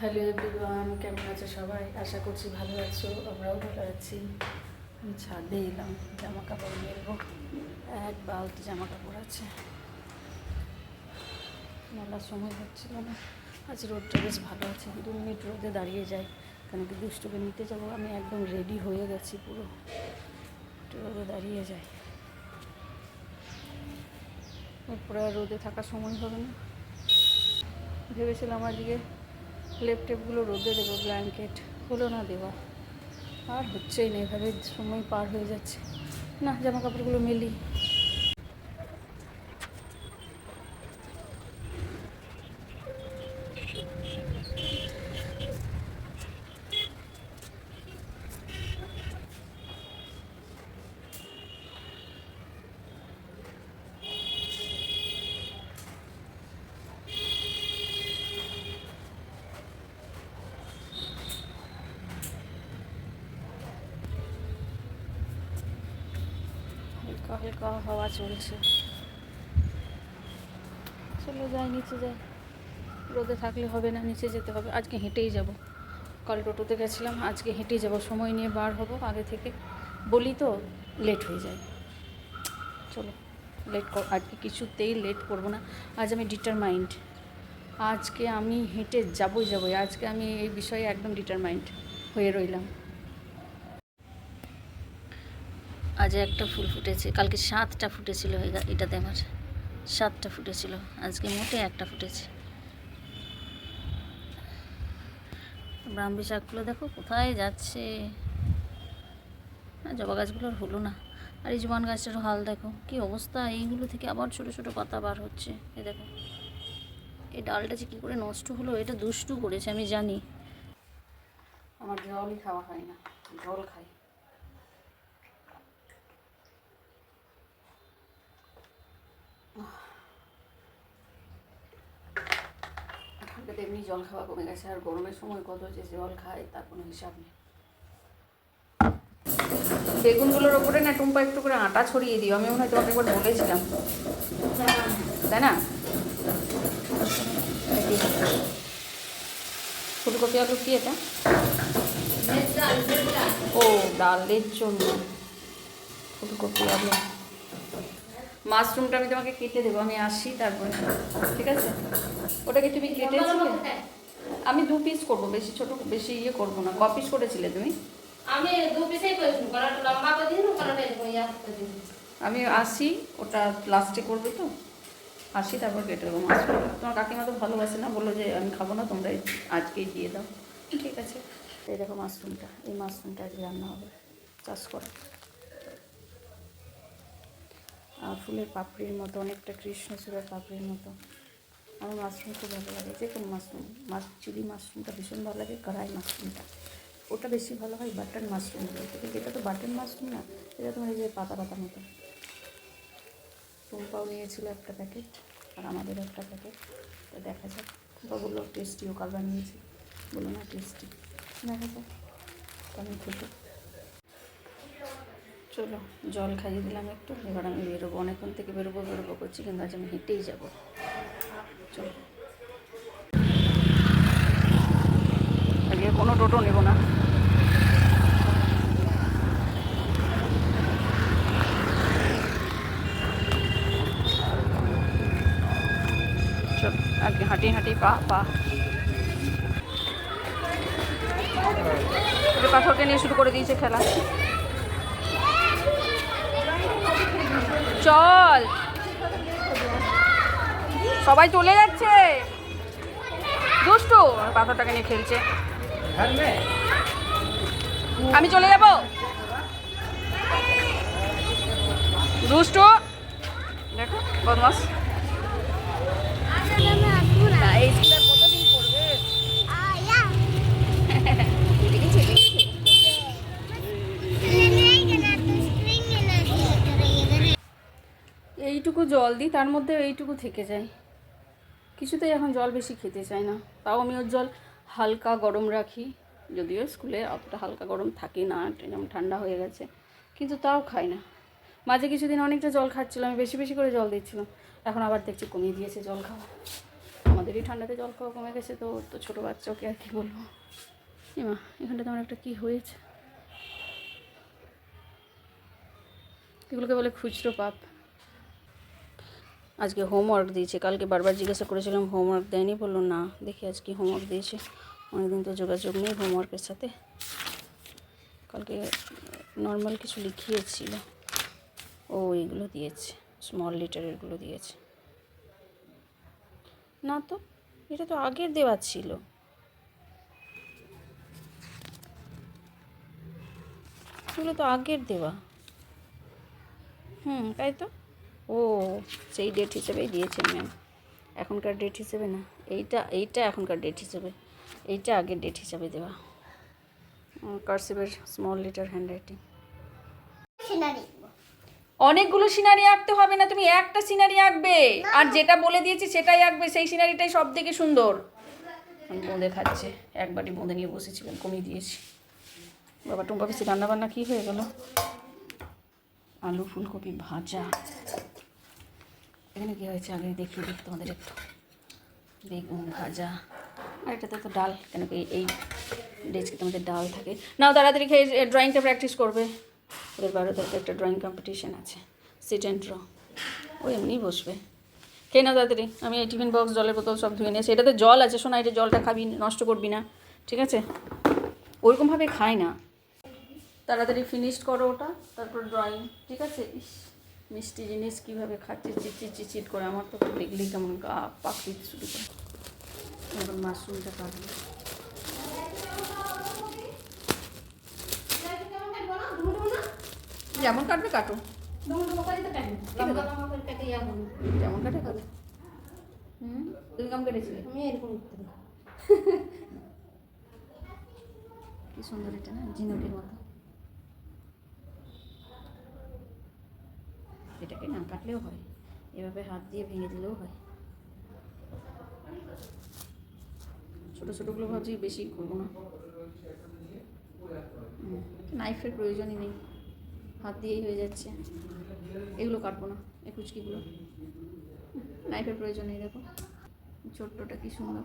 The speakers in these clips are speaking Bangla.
হ্যালো এভরিওয়ান কেমন আছো সবাই? আশা করছি ভালো আছো, আমরাও ভালো আছি। ছাদে এলাম জামা কাপড় মেলবো এক বালতি জামা কাপড় আছে। মেলার সময় হচ্ছিল না আজ রোদটা বেশ ভালো আছে, দু মিনিট রোদে দাঁড়িয়ে যাই। কেন কি দুষ্টুকে নিতে যাব? আমি একদম রেডি হয়ে গেছি পুরো। একটু রোদে দাঁড়িয়ে যাই। এরপরে রোদে থাকার সময় হবে না। ভেবেছিলাম আজকে লেপ টেপগুলো রোদে দেবো ব্ল্যাঙ্কেট হলো না দেওয়া। আর হচ্ছেই না, এভাবে সময় পার হয়ে যাচ্ছে। না জামা কাপড়গুলো মেলি। হালকা হাওয়া চলছে। চলো যাই নিচে যাই রোদে থাকলে হবে না, নিচে যেতে হবে। আজকে হেঁটেই যাব। কাল টোটোতে গেছিলাম, আজকে হেঁটেই যাব। সময় নিয়ে বার হব, আগে থেকে বলি তো, লেট হয়ে যায়। চলো, লেট কর, আজকে কিছুতেই লেট করব না। আজ আমি ডিটারমাইন্ড আজকে আমি হেঁটে যাবই যাবই। আজকে আমি এই বিষয়ে একদম ডিটারমাইন্ড হয়ে রইলাম। আজ একটা ফুল ফুটেছে। কালকে সাতটা ফুটেছিল এটাতে আমার। সাতটা ফুটেছিল। আজকে মোটে একটা ফুটেছে। ব্রাহ্মী শাকগুলো দেখো কোথায় যাচ্ছে। জবা গাছগুলোর হলো না। আর এই জবান গাছটারও হাল দেখো, কি অবস্থা। এইগুলো থেকে আবার ছোট ছোট পাতা বার হচ্ছে। এ দেখো। এই ডালটা যে কী করে নষ্ট হলো, এটা দুষ্টু করেছে, আমি জানি। আমার জলই খাওয়া হয় না। জল খাই। ঠান্ডাতে এমনি জল খাওয়া কমে গেছে, আর গরমের সময় কত যে জল খায়, তার কোনো হিসাব নেই। বেগুনগুলোর ওপরে না টুম্পা একটু করে আটা ছড়িয়ে দিও, আমি মনে হয় তোমাকে একবার বলেছিলাম। তাই না? ফুলকপি আলু কি এটা? ও, ডালের জন্য। ফুলকপি আলু। মাশরুমটা আমি তোমাকে কেটে দেবো আমি আসি তারপরে। ঠিক আছে? ওটাকে তুমি কেটেছিলে আমি দু পিস করব বেশি ছোট বেশি ইয়ে করব না। ক পিস করেছিলে তুমি? আমি দু পিসেই লম্বা ইয়া আমি আসি ওটা লাস্টে করবে তো। আসি তারপর কেটে দেবো। মাশরুম তোমার কাকিমা তো ভালোবাসে না বলল যে আমি খাব না তোমরা আজকেই দিয়ে দাও। ঠিক আছে? এই দেখো মাশরুমটা এই মাশরুমটা আজকে রান্না হবে। চাষ করা। ফুলের পাপড়ির মতো, অনেকটা কৃষ্ণচূড়ার পাপড়ির মতো। আমার মাশরুম খুব ভালো লাগে, যে কোনো মাশরুম। মাছ চিলি মাশরুমটা ভীষণ ভালো লাগে, কড়াই মাশরুমটা। ওটা বেশি ভালো হয় বাটন মাশরুমগুলো। কিন্তু এটা তো বাটন মাশরুম না? এটা তোমার এই যে পাতা পাতা মতো। টুম্পাও নিয়েছিল একটা প্যাকেট, আর আমাদের একটা প্যাকেট। তো দেখা যাক। টুম্পা বলল টেস্টিও কাল বানিয়েছি বলল, না, টেস্টি। দেখা যাক। কেমন খেতে চলো, জল খাইয়ে দিলাম একটু। এবার আমি বেরোবো, অনেকক্ষণ থেকে বেরোবো বেরোবো করছি, কিন্তু আজ আমি হেঁটেই যাব। চলো। কোনো টোটো নেব না। হাঁটি হাঁটি পা নিয়ে শুরু করে দিয়েছে খেলা। চল। সবাই চলে যাচ্ছে। দুষ্টু পাথরটাকে নিয়ে খেলছে। আমি চলে যাব। দুষ্টু দেখো বদমাস এইটুকু জল দিই, তার মধ্যে এইটুকু থেকে যায়। কিছুতেই এখন জল বেশি খেতে চায় না। তাও আমি ওর জল হালকা গরম রাখি, যদিও স্কুলে অতটা হালকা গরম থাকে না যেমন ঠান্ডা হয়ে গেছে, কিন্তু তাও খাই না। মাঝে কিছুদিন অনেকটা জল খাচ্ছিলাম আমি বেশি বেশি করে জল দিচ্ছিলাম, এখন আবার দেখছি কমিয়ে দিয়েছে জল খাওয়া। আমাদের আমাদেরই ঠান্ডাতে জল খাওয়া কমে গেছে তো তো ছোটো বাচ্চা, ওকে আর কি বলব। এমা এখানটাতে আমার একটা কী হয়েছে? এগুলোকে বলে খুচরো পাপ। আজকে হোমওয়ার্ক দিয়েছে। কালকে বারবার জিজ্ঞাসা করেছিলাম হোমওয়ার্ক দেয়নি, বলল, না, দেখি আজকে হোমওয়ার্ক দিয়েছে। অনেকদিন তো যোগাযোগ নেই হোমওয়ার্কের সাথে। কালকে নর্মাল কিছু লিখিয়েছিল। ও এইগুলো দিয়েছে স্মল লিটারেরগুলো দিয়েছে। না তো, এটা তো আগের দেওয়া ছিল। এগুলো তো আগের দেওয়া। হুম, তাই তো? ও সেই ডেট হিসেবেই দিয়েছেন ম্যাম এখনকার ডেট হিসেবে না এইটা এইটা এখনকার ডেট হিসেবে। এইটা আগের ডেট হিসেবে দেওয়া। কার্সিভের স্মল লিটার হ্যান্ড রাইটিং অনেকগুলো সিনারি আঁকতে হবে না তুমি একটা সিনারি আঁকবে। আর যেটা বলে দিয়েছি সেটাই আঁকবে সেই সিনারিটাই সব থেকে সুন্দর বোঁদে খাচ্ছে একবারই বোঁদে নিয়ে বসেছিলেন কমিয়ে দিয়েছি। বাবা টুম্পা বেশি রান্না বান্না কী হয়ে গেল? আলু ফুলকপি ভাজা। এখানে কী হয়েছে? আগে দেখিয়ে দিই তোমাদের একটু। বেগুন ভাজা। আর এটাতে তো ডাল, কেন কি এই ডেস্কে তোমাদের ডাল থাকে। নাও তাড়াতাড়ি খেয়ে ড্রয়িংটা প্র্যাকটিস করবে। ওদের বারো তারিখে একটা ড্রয়িং কম্পিটিশান আছে। সিট অ্যান্ড ড্র ও এমনিই বসবে। খেয়ে নাও তাড়াতাড়ি। আমি এই টিফিন বক্স জলের বোতল সব ধুয়ে নিয়েছি। এটাতে জল আছে, শোনা এটা জলটা খাবি, নষ্ট করবি না। ঠিক আছে? ওইরকমভাবে খায় না। তাড়াতাড়ি ফিনিশড করো ওটা, তারপর ড্রয়িং ঠিক আছে? ইস। মিষ্টি জিনিস কীভাবে খাচ্ছে চিচিট চিচিট করে আমার তো দেখলেই কেমন গা পাকড়ি শুরু করে। এবার মাশরুমটা কাটবো। যেমন কাটবে কাটো। লম্বা লম্বা করে কেটে যাব যেমন কাটে কাটো। হুম? তুমি কেমন কেটেছিলে? আমি এরকম। কি সুন্দর এটা না? ঝিনুকের মতো। এটাকে না কাটলেও হয়। এভাবে হাত দিয়ে ভেঙে দিলেও হয়। ছোটো ছোটোগুলো ভাবছি বেশি করব না। নাইফের প্রয়োজনই নেই। হাত দিয়েই হয়ে যাচ্ছে। এগুলো কাটবো না, এই কুচকিগুলো। নাইফের প্রয়োজন নেই, দেখো। ছোট্টটা কি সুন্দর।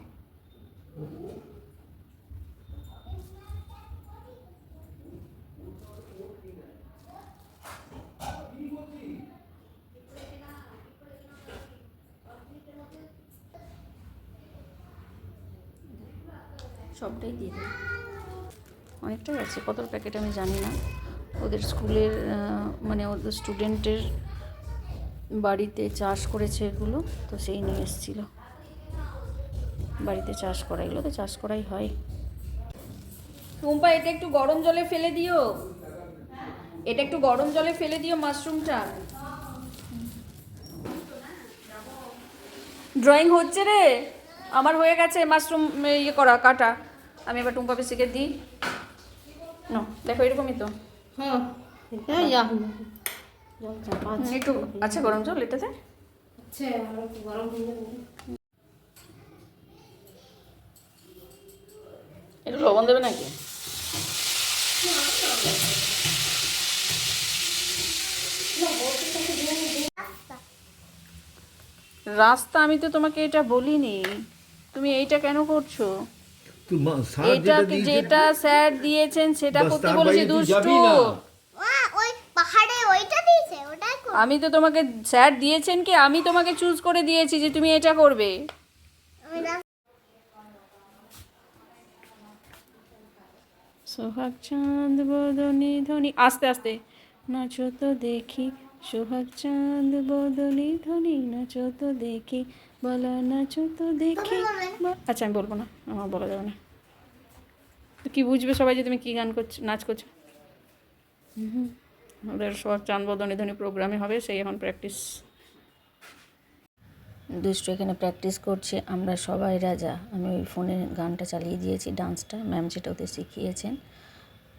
সবটাই দিয়ে দেবো। অনেকটাই আছে কত প্যাকেট আমি জানি না। ওদের স্কুলের মানে ওদের স্টুডেন্টের বাড়িতে চাষ করেছে এগুলো তো সেই নিয়ে এসেছিল। বাড়িতে চাষ করা এগুলো তো চাষ করাই হয়। টুম্পা এটা একটু গরম জলে ফেলে দিও। এটা একটু গরম জলে ফেলে দিও মাশরুমটা। ড্রয়িং হচ্ছে রে। আমার হয়ে গেছে মাশরুম ইয়ে করা কাটা। আমি এবার টুম্পা পিসিকে দিই। না দেখো এরকমই তো। হ্যাঁ হ্যাঁ। একটু আচ্ছা গরম জল এটাতে? একটু লবণ দেবে নাকি? রাস্তা আমি তো তোমাকে এটা বলিনি। তুমি এইটা কেন করছ? এটা যেটা স্যার দিয়েছেন সেটা করতে বলেছি দুষ্টু। পাহাড়ে ওইটা দিয়েছে আমি তো তোমাকে স্যার দিয়েছেন কি? আমি তোমাকে চুজ করে দিয়েছি যে তুমি এটা করবে। না সোহাগ চাঁদ বদনি ধ্বনি আস্তে আস্তে। নাচো তো দেখি সোহাগ চাঁদ বদনি ধ্বনি নাচো তো দেখি বলো নাচো তো দেখি আচ্ছা আমি বলব না আমার বলা যাবে না। তো কি বুঝবে সবাই যে তুমি কি গান করছ নাচ করছ? হুম, ওদের সোহাগ চাঁদ বদনি ধ্বনি প্রোগ্রামে হবে সেই এখন প্র্যাকটিস দুষ্টু এখানে প্র্যাকটিস করছে আমরা সবাই রাজা। আমি ওই ফোনে গানটা চালিয়ে দিয়েছি ডান্সটা ম্যাম যেটা ওদের শিখিয়েছেন।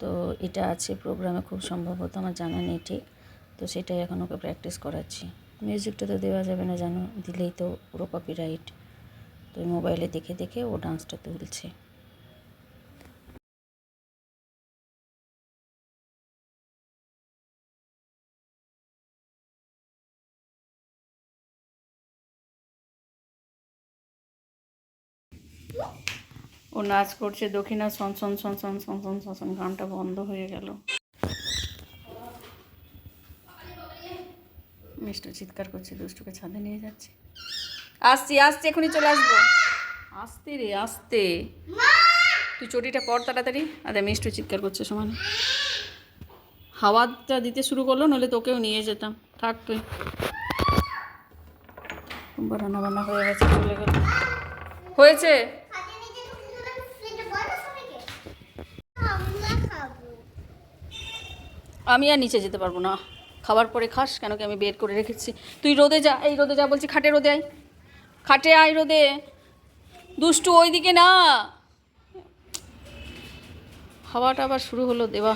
তো এটা আছে প্রোগ্রামে খুব সম্ভবত আমার জানা নেই ঠিক। তো সেটাই এখন ওকে প্র্যাকটিস করাচ্ছি। মিউজিকটা তো দেওয়া যাবে না জানো? দিলেই তো পুরো কপিরাইট তো মোবাইলে দেখে দেখে ও ডান্সটা তুলছে। ও নাচ করছে, দক্ষিণা সন সন সন সন সন সন সন, গানটা বন্ধ হয়ে গেল। মিষ্টি চিৎকার করছে দুষ্টুকে ছাদে নিয়ে যাচ্ছে। আসছি আসছি এখনই চলে আসব। আসতে রে আসতে। তুই চটিটা পর তাড়াতাড়ি। আরে মিষ্টি চিৎকার করছে সমানে। হাওয়াটা দিতে শুরু করল নইলে তোকেও নিয়ে যেতাম। থাক তুই। রান্না বান্না হয়ে গেছে চলে গেল। হয়েছে। আমি আর নিচে যেতে পারব না। খাবার পরে খাস, কেন কি আমি বের করে রেখেছি? তুই রোদে যা, এই রোদে যা বলছি, খাটে রোদে আয়। খাটে আয় রোদে। দুষ্টু ওইদিকে না। হাওয়াটা আবার শুরু হলো দেওয়া।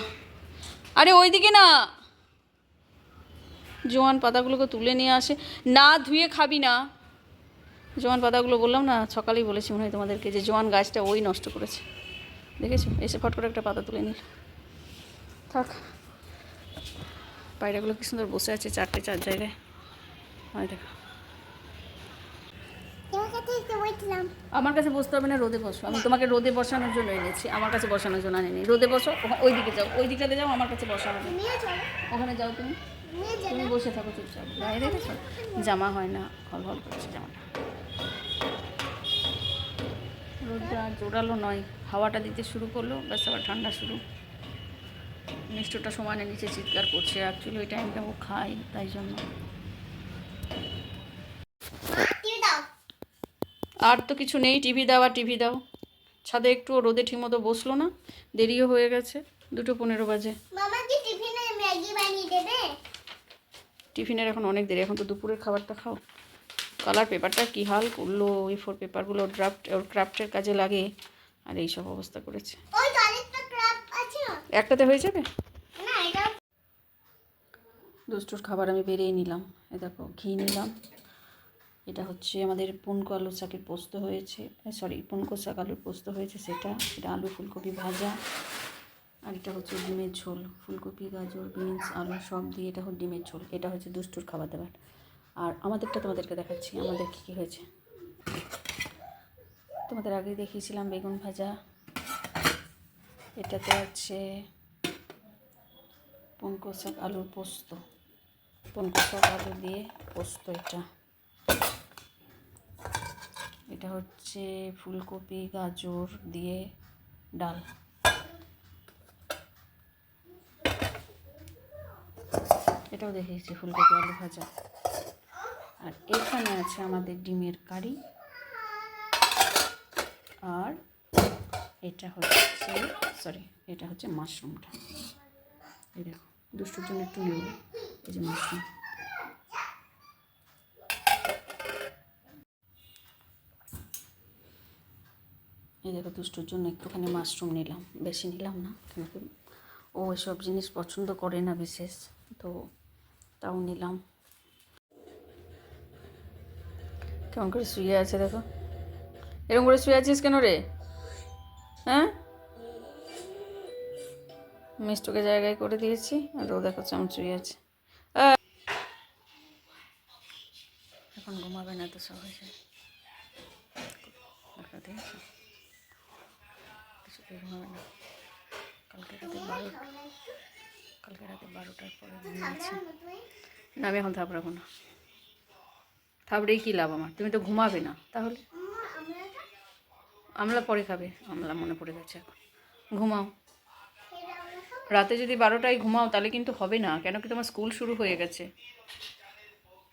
আরে ওইদিকে না। জোয়ান পাতাগুলোকে তুলে নিয়ে আসে। না ধুয়ে খাবি না। জোয়ান পাতাগুলো বললাম না, সকালেই বলেছি মনে হয় তোমাদেরকে যে জোয়ান গাছটা ওই নষ্ট করেছে। দেখেছ? এসে ফট করে একটা পাতা তুলে নিল। থাক। পায়রাগুলো কি সুন্দর বসে আছে চারটে চার জায়গায়? হয় দেখো। আমার কাছে বসতে হবে না রোদে বসো। আমি তোমাকে রোদে বসানোর জন্য এনেছি। আমার কাছে বসানোর জন্য আনিনি। রোদে বসো ওই দিকে যাও। ওই দিকটাতে যাও আমার কাছে বসা হবে ওখানে যাও তুমি। তুমি বসে থাকো চুপচাপ। গায়ে দেখেছ জামা হয় না হল হল করছে জামাটা রোদটা আর জোরালো নয়। হাওয়াটা দিতে শুরু করল ব্যাস আবার ঠান্ডা শুরু। মিষ্টটা সমানে নিচে চিৎকার করছে। অ্যাকচুয়ালি ওই টাইমটা ও খায় তাই জন্য। আর তো কিছু নেই টিভি দাও আর টিভি দাও। ছাদে একটু রোদে ঠিকমতো বসল না দেরিও হয়ে গেছে দুটো পনেরো বাজে। টিফিনের এখন অনেক দেরি এখন তো দুপুরের খাবারটা খাও। কালার পেপারটা কী হাল করল ওই ফোর পেপারগুলো ড্রাফট ওর ক্রাফটের কাজে লাগে আর এই সব অবস্থা করেছে ওই তো আরেকটা ক্রাব আছে না একটাতে হয়ে যাবে? না দুষ্টুর খাবার আমি বেরিয়ে নিলাম। এ দেখো ঘি নিলাম। এটা হচ্ছে আমাদের পুনকো আলু শাকের পোস্ত হয়েছে। সরি পুনকো শাক আলুর পোস্ত হয়েছে সেটা। এটা আলু ফুলকপি ভাজা। আর এটা হচ্ছে ডিমের ঝোল। ফুলকপি গাজর বিনস আলু সব দিয়ে এটা হচ্ছে ডিমের ঝোল। এটা হচ্ছে দুষ্টুর খাবার দাবার। আর আমাদেরটা তোমাদেরকে দেখাচ্ছি আমাদের কী কী হয়েছে। তোমাদের আগে দেখিয়েছিলাম বেগুন ভাজা। এটাতে আছে পুনকো শাক আলুর পোস্ত। পুনকো শাক আলু দিয়ে পোস্ত এটা। এটা হচ্ছে ফুলকপি, গাজর দিয়ে ডাল। এটাও দেখেছি ফুলকপি আলু ভাজা। আর এখানে আছে আমাদের ডিমের কারি। আর এটা হচ্ছে সরি এটা হচ্ছে মাশরুমটা। এই দেখো, দুষ্টুর জন্য একটু নেব, এই যে মাশরুম। এই দেখো, দুষ্টুর জন্য একটুখানি মাশরুম নিলাম। বেশি নিলাম না কেন কি ও এসব জিনিস পছন্দ করে না বিশেষ, তো তাও নিলাম। কেমন করে শুয়ে আছে দেখো? এরকম করে শুয়ে আছিস কেন রে? হ্যাঁ? মিষ্টকে জায়গায় করে দিয়েছি, আর ও দেখো চামচ শুয়ে আছে। এখন ঘুমাবে না তো সহজে দেখা দিয়েছ কিছুতেই ঘুমাবে না। কালকে রাতে বারো কালকে রাতে বারোটার পরে ঘুমিয়েছি না, আমি এখন থাপড়াবো না। থাপড়েই কী লাভ আমার? তুমি তো ঘুমাবে না, তাহলে? আমলা পরে খাবে। আমলা মনে পড়ে গেছে এখন। ঘুমাও। রাতে যদি বারোটায় ঘুমাও, তাহলে কিন্তু হবে না। কেন কি তোমার স্কুল শুরু হয়ে গেছে।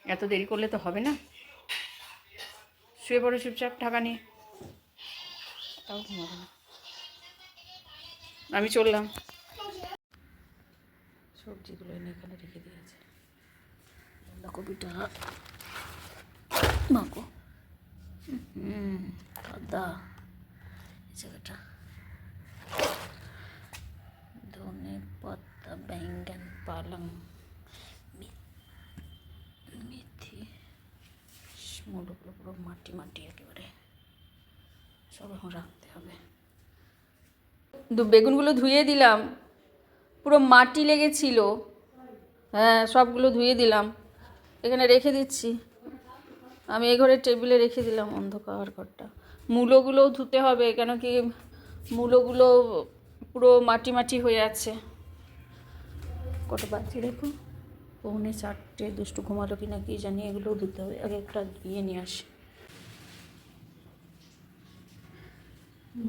এত দেরি করলে তো হবে না। শুয়ে পড়ো চুপচাপ ঢাকা নিয়ে। তাও ঘুমাবে না। আমি চললাম। সবজিগুলো এনে এখানে রেখে দিয়েছে। বাঁধাকপিটা মাকো হুম এই জায়গাটা। ধনে পাতা ব্যাঙ্গন পালং মেথি মুলোগুলো পুরো মাটি মাটি একেবারে। সব এখন রাখতে হবে। বেগুনগুলো ধুয়ে দিলাম। পুরো মাটি লেগেছিল। হ্যাঁ সবগুলো ধুয়ে দিলাম। এখানে রেখে দিচ্ছি। আমি এই ঘরের টেবিলে রেখে দিলাম অন্ধকার ঘরটা। মূলোগুলোও ধুতে হবে কেন কি মূলোগুলো পুরো মাটি মাটি হয়ে আছে। কটা বাজছে দেখো পৌনে চারটে দুষ্টু ঘুমালো কি না কি জানি এগুলোও ধুতে হবে। আগে একটা ইয়ে নিয়ে আসি।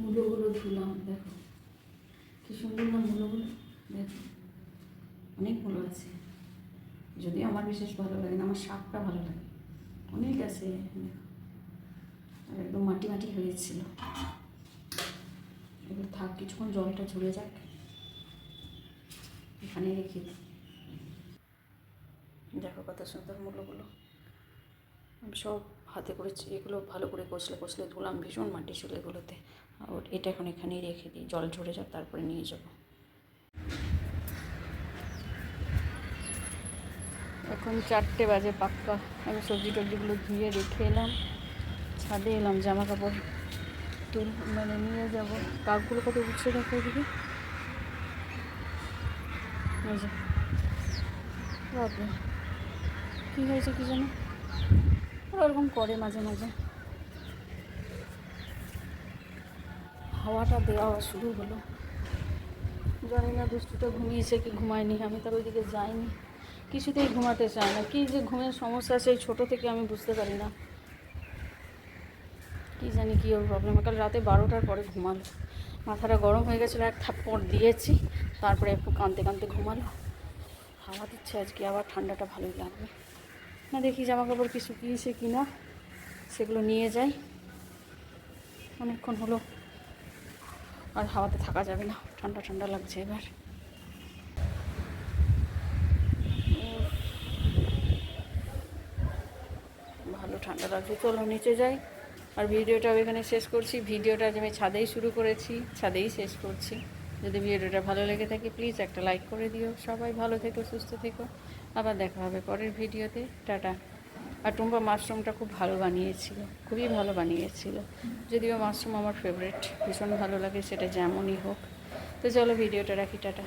মূলোগুলো ধুলাম দেখো। কি সুন্দর না মূলোগুলো? দেখো। অনেক মূলো আছে। যদি আমার বিশেষ ভালো লাগে না আমার শাকটা ভালো লাগে। অনেক আছে দেখো। আর একদম মাটি মাটি হয়েছিল এবার থাক কিছুক্ষণ জলটা ঝরে যাক। এখানে রেখে দিই। দেখো কত সুন্দর মূল্যগুলো। আমি সব হাতে করেছি এগুলো ভালো করে কষলে কষলে ধুলাম ভীষণ মাটি ছিল এগুলোতে। আর এটা এখন এখানেই রেখে দিই জল ঝরে যাক তারপরে নিয়ে যাব। এখন চারটে বাজে পাক্কা। আমি সবজি টবজিগুলো ধুয়ে রেখে এলাম। ছাদে এলাম জামা কাপড় তুল মানে নিয়ে যাব। কাকগুলো কত উঠছে দেখো যে। বাপরে। কী হয়েছে কি জানো? ওরকম করে মাঝে মাঝে। হাওয়াটা দেওয়া শুরু হলো। জানি না দুষ্টুটা ঘুমিয়েছে কি ঘুমায়নি, আমি তার ওইদিকে যাইনি। কিছুতেই ঘুমাতে চায় না। কী যে ঘুমের সমস্যা সেই ছোটো থেকে আমি বুঝতে পারি না। কী জানি কী ওর প্রবলেম কাল রাতে বারোটার পরে ঘুমালো। মাথাটা গরম হয়ে গেছিল, এক থাপ্পড় দিয়েছি। তারপরে একটু কাঁদতে কাঁদতে ঘুমালো। হাওয়া দিচ্ছে আজকে, আবার ঠান্ডাটা ভালোই লাগবে। না, দেখি জামা কাপড় কি শুকিয়েছে কি না সেগুলো নিয়ে যাই। অনেকক্ষণ হলো, আর হাওয়াতে থাকা যাবে না। ঠান্ডা ঠান্ডা লাগছে এবার। ভালো ঠান্ডা লাগছে। চলো, নিচে যাই। আর ভিডিওটাও এখানে শেষ করছি। ভিডিওটা আমি ছাদেই শুরু করেছি, ছাদেই শেষ করছি। যদি ভিডিওটা ভালো লেগে থাকে প্লিজ একটা লাইক করে দিও। সবাই ভালো থেকো, সুস্থ থেকো। আবার দেখা হবে পরের ভিডিওতে। টাটা। আর টুম্পা মাশরুমটা খুব ভালো বানিয়েছিল, খুবই ভালো বানিয়েছিল। যদিও মাশরুম আমার ফেভারিট ভীষণ ভালো লাগে, সেটা যেমনই হোক। তো চলো ভিডিওটা রাখি, টাটা।